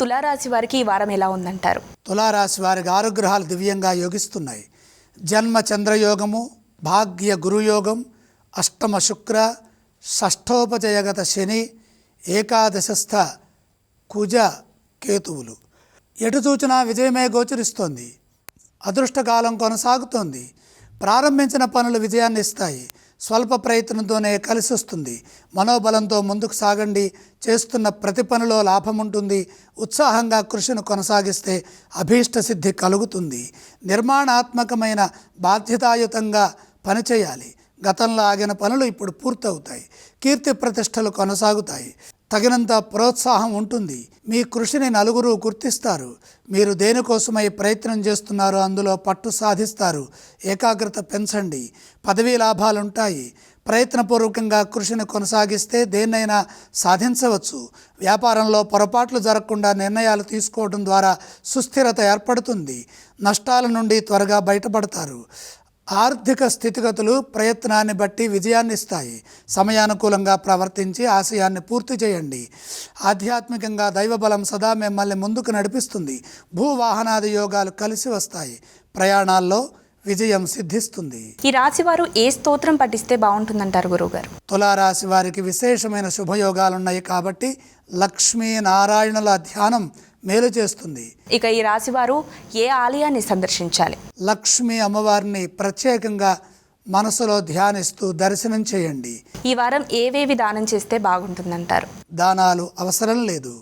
తులారాశి వారికి ఈ వారం ఎలా ఉందంటారు? తులారాశి వారికి ఆరుగ్రహాలు దివ్యంగా యోగిస్తున్నాయి. జన్మ చంద్రయోగము భాగ్య గురుయోగం అష్టమ శుక్ర షష్ఠోపజయగత శని ఏకాదశస్థ కుజ కేతువులు. ఎటు చూచినా విజయమే గోచరిస్తోంది. అదృష్టకాలం కొనసాగుతోంది. ప్రారంభించిన పనులు విజయాన్ని ఇస్తాయి. స్వల్ప ప్రయత్నంతోనే కలిసి వస్తుంది మనోబలంతో ముందుకు సాగండి. చేస్తున్న ప్రతి పనిలో లాభం ఉంటుంది ఉత్సాహంగా కృషిని కొనసాగిస్తే అభీష్ట సిద్ధి కలుగుతుంది. నిర్మాణాత్మకమైన బాధ్యతాయుతంగా పనిచేయాలి. గతంలో ఆగిన పనులు ఇప్పుడు పూర్తవుతాయి. కీర్తి ప్రతిష్టలు కొనసాగుతాయి. తగినంత ప్రోత్సాహం ఉంటుంది. మీ కృషిని నలుగురు గుర్తిస్తారు. మీరు దేనికోసమై ప్రయత్నం చేస్తున్నారో అందులో పట్టు సాధిస్తారు. ఏకాగ్రత పెంచండి. పదవీ లాభాలుంటాయి. ప్రయత్నపూర్వకంగా కృషిని కొనసాగిస్తే దేన్నైనా సాధించవచ్చు. వ్యాపారంలో పొరపాట్లు జరగకుండా నిర్ణయాలు తీసుకోవడం ద్వారా సుస్థిరత ఏర్పడుతుంది. నష్టాల నుండి త్వరగా బయటపడతారు. ఆర్థిక స్థితిగతులు ప్రయత్నాన్ని బట్టి విజయాన్ని ఇస్తాయి సమయానుకూలంగా ప్రవర్తించి ఆశయాన్ని పూర్తి చేయండి. ఆధ్యాత్మికంగా దైవబలం సదా మిమ్మల్ని ముందుకు నడిపిస్తుంది. భూవాహనాది యోగాలు కలిసి వస్తాయి. ప్రయాణాల్లో విజయం సిద్ధిస్తుంది. ఈ రాశి వారు ఏ స్తోత్రం పఠిస్తే బాగుంటుందంటారు గురువుగారు? తులారాశి వారికి విశేషమైన శుభయోగాలున్నాయి కాబట్టి లక్ష్మీ నారాయణుల ధ్యానం మేలు చేస్తుంది. ఇక ఈ రాశి వారు ఏ ఆలయాన్ని సందర్శించాలి? లక్ష్మీ అమ్మవారిని ప్రత్యేకంగా మనసులో ధ్యానిస్తూ దర్శనం చేయండి. ఈ వారం ఏవేవి దానం చేస్తే బాగుంటుందంటారు? దానాలు అవసరం లేదు.